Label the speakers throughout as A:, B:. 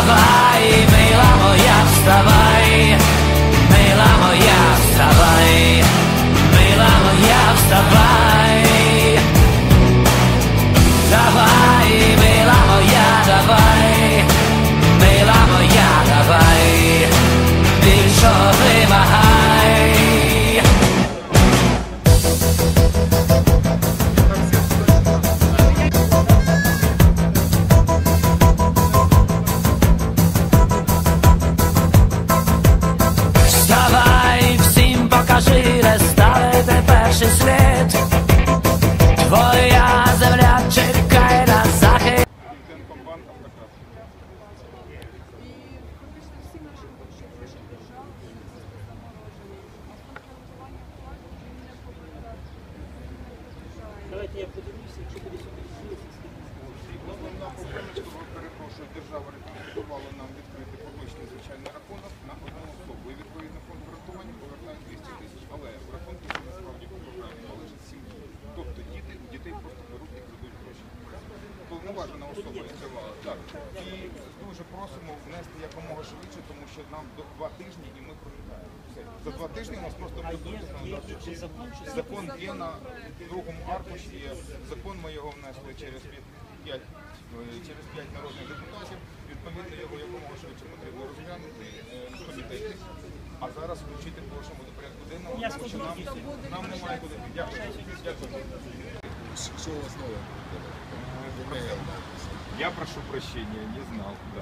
A: Stava i mailamo ja рекомендувала нам відкрити поточний звичайний рахунок на одну особу. І відповідно фонд гарантування повертає 200 тисяч. Але в рахунку це насправді по програмі належить сім'ї. Тобто діти, у дітей просто беруть і крадуть гроші. Повноважена особа відкривала. Так. І дуже просимо внести якомога швидше, тому що нам до два тижні і ми проживаємо. Все. За два тижні у нас просто
B: чи закон,
A: є на другому аркуші. Закон. Ми його внесли через 5, через 5 народних депутатів. Відповідно, його якомога швидше потрібно розглянути е, в комітеті. А зараз включити просимо до порядку денного,
B: Я
A: тому що
B: скажу,
A: нам,
B: дійсно.
A: нам немає куди. Дякую. Дякую.
C: Что у вас новое?
A: Я прошу прощения, не знал, да.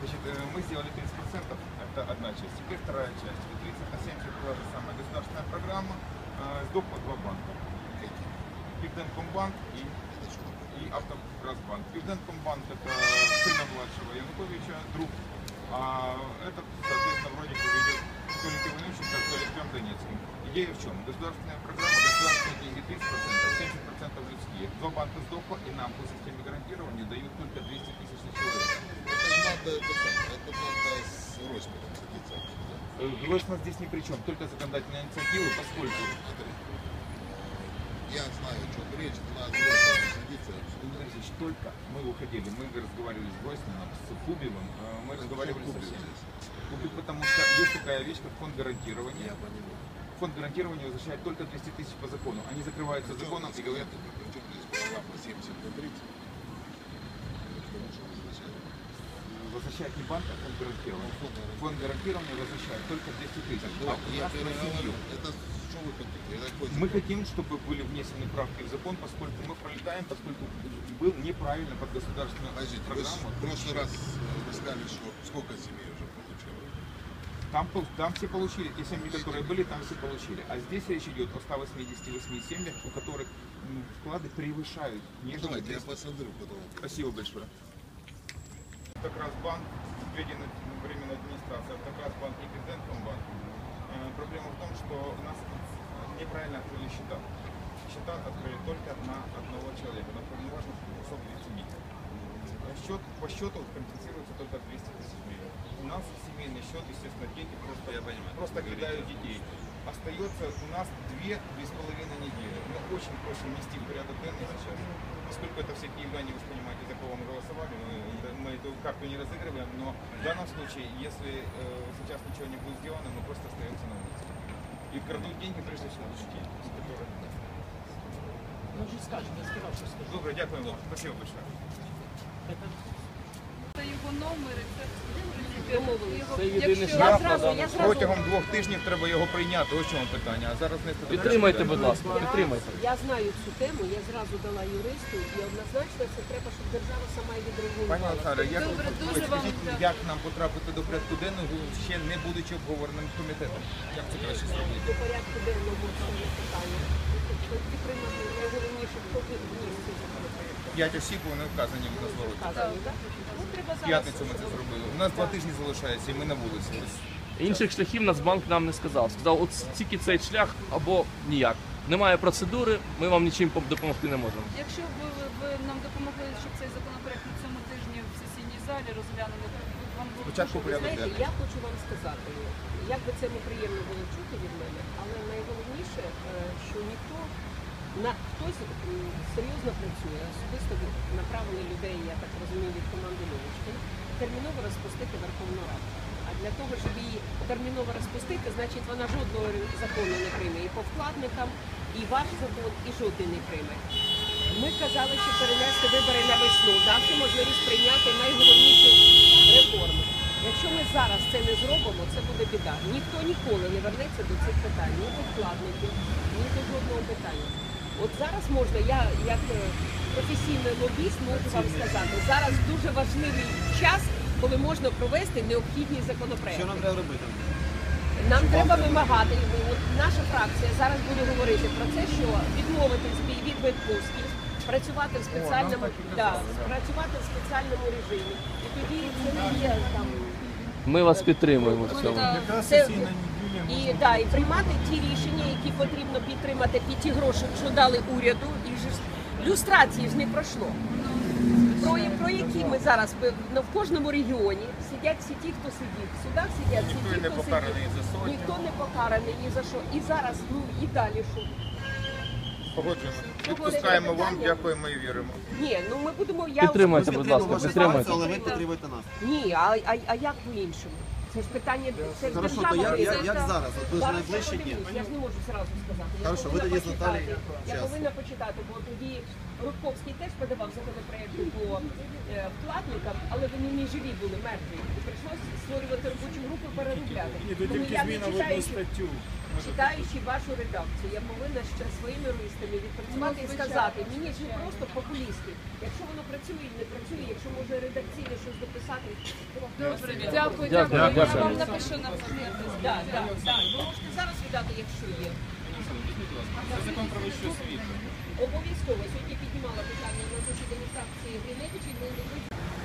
A: Значит, э, мы сделали 30%, это одна часть. Теперь вторая часть. Вот 30 на 70 была же самая государственная программа. Э, Сдохло два банка. Пивденкомбанк и, и Автокрасбанк. Пивденкомбанк это сына младшего Януковича, друг. А этот, соответственно, вроде бы ведет то ли Иванющенко, то ли Артем Донецкий. Идея в чем? Государственная программа, государственные деньги 30%, 70% людские. Два банка сдохло, и нам по системе гарантирования дают только 200 тысяч на человека.
C: Это не надо, это, это надо с Росмером садиться.
A: Гройсман здесь ни при чем, только законодательная инициатива, поскольку.
C: Я знаю, о чем речь, Росмером садиться.
A: Только мы уходили, мы разговаривали с Гройсманом, с Фубевым, э, мы разговаривали со всеми. Фубев, потому что есть такая вещь, как фонд гарантирования.
C: Я понимаю.
A: Фонд гарантирования возвращает только 200 тысяч по закону. Они закрываются законом и говорят,
C: Причем здесь программа 70 на 30? Потому что возвращают.
A: возвращает не банк, а фонд гарантирования. Фонд гарантирования возвращает только 200 тысяч. А у нас на семью.
C: Это что вы хотите?
A: Мы хотим, чтобы были внесены правки в закон, поскольку мы пролетаем, поскольку был неправильно под государственную
C: Подождите,
A: программу.
C: в прошлый раз э, вы сказали, что сколько семей уже получило?
A: Там, там все получили, те семьи, которые были, там все получили. А здесь речь идет о 188 семьях, у которых вклады превышают
C: Ну,
A: нежели
C: давайте, я
A: 300.
C: посмотрю потом.
A: Спасибо большое. Автокрасбанк, введен временная администрация, Автокрасбанк и Пизденкомбанк. Э, Проблема в том, неправильно открыли счета. Счета открыли только на одного человека, но неважно, или семьи. Э, Счет, по счету компенсируется только 200 тысяч гривен. У нас семейный счет, естественно, дети просто, Я понимаю, просто кидают детей. Остается у нас две, две с половиной недели. Мы очень просим внести в порядок денный сейчас. Поскольку это все киевляне, вы понимаете, за кого мы голосовали, мы, мы эту карту не разыгрываем, но в данном случае, если э, сейчас ничего не будет сделано, мы просто остаемся на улице. И крадут деньги, прежде всего, у детей, которые...
B: Ну, вже скажу, я сказав, що скажу.
A: Добре, дякую вам. Спасибо большое.
D: Це його номери, це
B: Це єдиний шлях на даний.
A: Протягом двох тижнів треба його прийняти. Ось в чому питання. А зараз не
B: Підтримайте, будь ласка, підтримайте.
E: Я знаю цю тему, я зразу дала юристу, і однозначно це треба, щоб держава сама
A: Пані
E: відреагувала.
A: Олександре, як
D: Добре, дуже вам
A: скажіть,
D: дякую.
A: як нам потрапити до порядку денного, ще не будучи обговореним комітетом? Як це краще зробити?
E: До порядку денного це питання. Підтримати найголовніше, хто вніс цей законопроект.
A: П'ять осіб вони вказані в нас вороті.
E: Вказані, так? Ну, треба зараз.
A: п'ятницю ми це зробили. У нас два тижні залишається, і ми на вулиці.
F: Інших шляхів Нацбанк нам не сказав. Сказав, от тільки цей шлях або ніяк. Немає процедури, ми вам нічим допомогти не можемо.
D: Якщо б ви, ви нам допомогли, щоб цей законопроект на цьому тижні в сесійній залі розглянули, вам було
A: Спочатку порядок
E: знаєте,
A: денний.
E: я хочу вам сказати, як би це неприємно було чути від мене, але найголовніше, е, що ніхто на хтось м, серйозно працює, особисто направили людей, я так розумію, від команди Льовочки. Терміново розпустити Верховну Раду. А для того, щоб її терміново розпустити, значить вона жодного закону не прийме і по вкладникам, і ваш закон, і жодний не прийме. Ми казали, що перенести вибори на весну, давши можливість прийняти найголовніші реформи. Якщо ми зараз це не зробимо, це буде біда. Ніхто ніколи не вернеться до цих питань, ні до вкладників, ні до жодного питання. От зараз можна, я як е, професійний лобіст можу вам сказати, зараз дуже важливий час, коли можна провести необхідні законопроекти.
G: Що нам треба робити?
E: Нам треба вимагати, і от наша фракція зараз буде говорити про це, що відмовитись від від відпустки, працювати в спеціальному да, працювати в спеціальному режимі. І тоді це не є там
F: Ми вас підтримуємо в цьому.
E: це, і, да, і приймати ті рішення, які потрібно підтримати під ті гроші, що дали уряду, і ж люстрації ж не пройшло. Про, про які ми зараз ну, в кожному регіоні сидять всі ті, хто сидів. В судах сидять всі
A: Ніхто
E: ті,
A: не
E: хто
A: покараний
E: сидів. Ніхто не покараний ні за що. І зараз, ну і далі що?
A: Погоджуємося. Відпускаємо вам, дякуємо і віримо.
E: Ні, ну ми будемо я
F: Підтримайте, будь ласка, підтримайте.
G: але ви підтримуєте нас.
E: Ні, а, а, а як по-іншому? Це ж питання, це ж
G: Хорошо,
E: держава.
G: то як, як, як зараз? От ви ж
E: Зараз
G: найближчі
E: я
G: дні.
E: подивлюсь, Я ж не можу зразу сказати. Я
G: Хорошо, ви
E: повинна
G: тоді з
E: почитати.
G: Наталією
E: Я
G: час.
E: повинна почитати, бо тоді Рудковський теж подавав законопроекти по е, вкладникам, але вони не живі були, мертві. І прийшлося створювати робочу групу переробляти. Тому я не читаючи, читаючи вашу редакцію, я повинна ще своїми юристами відпрацювати і сказати, мені ж не просто популісти. Якщо воно працює і не працює, якщо може редакційно щось дописати,
D: Добре, дякую,
F: Дякую,
D: дякую. Я
F: дякую.
D: вам напишу на це.
E: Да, да, да. Ви можете зараз віддати, якщо є.
A: Це закон про вищу освіту.
E: Обов'язково сьогодні піднімала питання на засіданні фракції Гриневич і не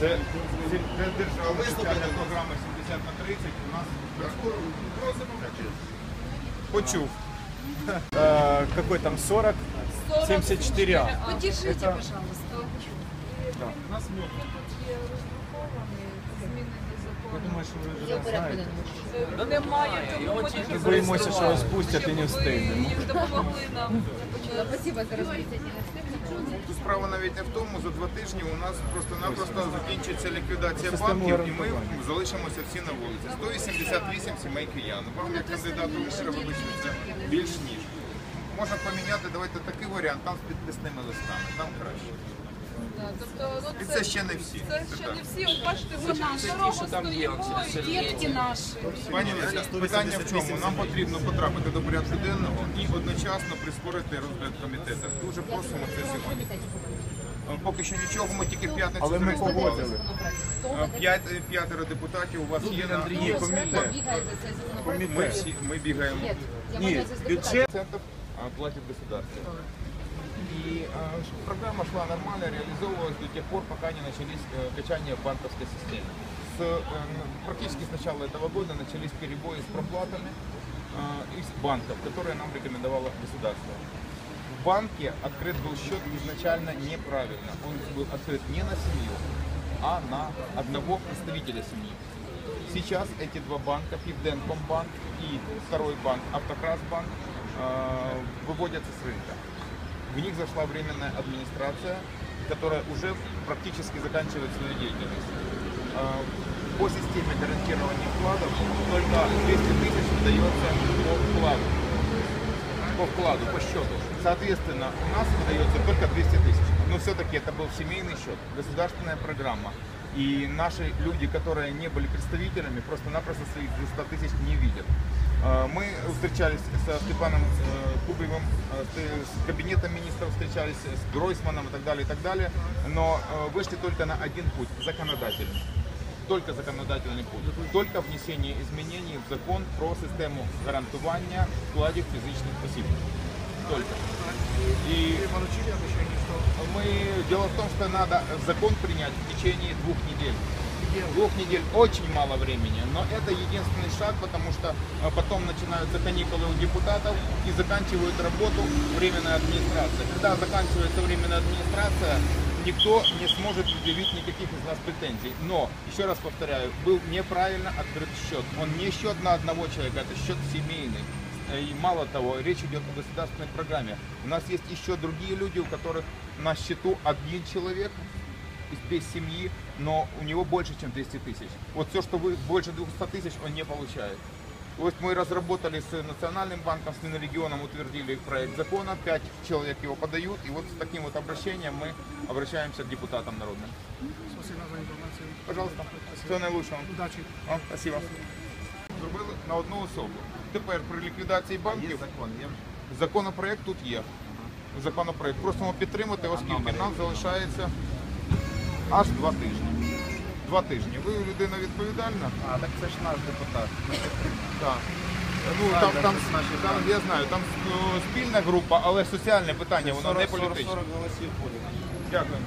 A: Це, це, це державна соціальна програма 70 на 30. У нас почув.
H: Э, какой там 40, 74А.
D: Подержите, пожалуйста.
A: У нас мед.
H: Я думаю, що ви вже знаєте.
D: Немає, тому ми дуже
H: боїмося, що
D: зареєстрували,
H: розпустять і не
D: ви
H: встигнемо.
D: їм допомогли нам.
I: Спасибо за развитие.
A: Справа навіть не в тому, за два тижні у нас просто-напросто закінчиться ліквідація банків, і ми залишимося всі на вулиці. 188 сімей киян. Вам як кандидату в мера, вибачте, це більш ніж. Можна поміняти, давайте такий варіант, там з підписними листами, там краще.
D: Тобто, ну,
A: І це ще не всі.
D: Це ще не всі. От бачите, ми на дорогу стоїмо, дітки наші.
A: Пані Леся, питання в чому? Нам потрібно потрапити до порядку денного і одночасно прискорити розгляд комітету. Дуже просимо це сьогодні. Е, Поки що нічого, ми тільки п'ятницю
H: Але ми погодили.
A: Е, П'ять, е, п'ятеро депутатів у вас є на
H: Ні, комітет.
A: Ми, всі- ми бігаємо.
H: Ні, бюджет.
A: Процентов а, платит государство. И а, программа шла нормально, реализовывалась до тех пор, пока не начались э, качания в банковской системе. С, э, практически с начала этого года начались перебои с проплатами э, из банков, которые нам рекомендовало государство. В банке открыт был счет изначально неправильно. Он был открыт не на семью, а на одного представителя семьи. Сейчас эти два банка, Пивденкомбанк и второй банк, Автокрасбанк, выводятся с рынка. В них зашла временная администрация, которая уже практически заканчивает свою деятельность. Э, По системе гарантирования вкладов только 200 тысяч выдается по вкладу. По вкладу, по счету. Соответственно, у нас выдается только 200 тысяч. Но все-таки это был семейный счет, государственная программа. И наши люди, которые не были представителями, просто-напросто своих 200 тысяч не видят. Э, Мы встречались со Степаном э, Кубевым, э, с- с кабинетом министров встречались, с Гройсманом и так далее, и так далее. Но э, вышли только на один путь – законодательный только законодательный путь, только внесение изменений в закон про систему гарантування вкладів фізичних осіб. Только. И мы, дело в том, что надо закон принять в течение двух недель. Двух недель очень мало времени, но это единственный шаг, потому что э, потом начинаются каникулы у депутатов и заканчивают работу временная администрация. Когда заканчивается временная администрация, никто не сможет предъявить никаких из нас претензий. Но, еще раз повторяю, был неправильно открыт счет. Он не счет на одного человека, это счет семейный. Э, И мало того, речь идет о государственной программе. У нас есть еще другие люди, у которых на счету один человек, без семьи, но у него больше, чем 200 тысяч. Вот все, что вы больше 200 тысяч, он не получает. То есть мы разработали с Национальным банком, с Минрегионом, утвердили проект закона, пять человек его подают, и вот с таким вот обращением мы обращаемся к депутатам народным.
C: Спасибо за інформацію.
A: Пожалуйста, всього найкращого.
C: Удачі.
A: Вам спасибо. Зробили на одну особу. Тепер при ліквідації банків законопроект тут є. Законопроект. Просимо підтримати, оскільки нам залишається аж два тижні. Два тижні. Ви людина відповідальна?
H: А, так це ж наш депутат.
A: Так. Ну, там, там, там, я знаю, там е, спільна група, але соціальне питання, воно не політичне.
H: голосів буде.
A: Дякую.